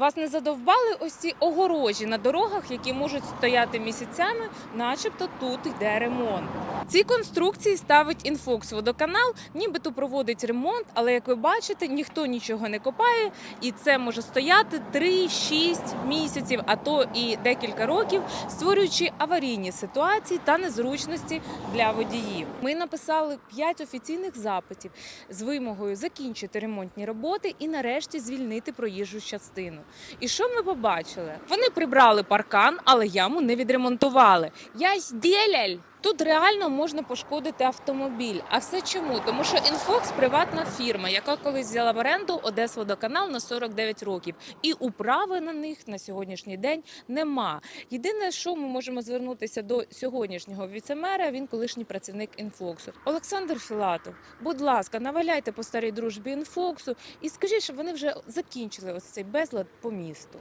Вас не задовбали ось ці огорожі на дорогах, які можуть стояти місяцями, начебто тут йде ремонт. Ці конструкції ставить інфокс водоканал, нібито проводить ремонт, але як ви бачите, ніхто нічого не копає, і це може стояти 3-6 місяців, а то і декілька років, створюючи аварійні ситуації та незручності для водіїв. Ми написали 5 офіційних запитів з вимогою закінчити ремонтні роботи і нарешті звільнити проїжджу частину. І що ми побачили? Вони прибрали паркан, але яму не відремонтували. Я здєляль! Тут реально можна пошкодити автомобіль. А все чому? Тому що Інфокс приватна фірма, яка колись взяла в оренду Одесводоканал на 49 років, і управи на них на сьогоднішній день нема. Єдине, що ми можемо звернутися до сьогоднішнього віцемера, він колишній працівник інфоксу. Олександр Філатов, будь ласка, наваляйте по старій дружбі інфоксу і скажіть, щоб вони вже закінчили ось цей безлад по місту.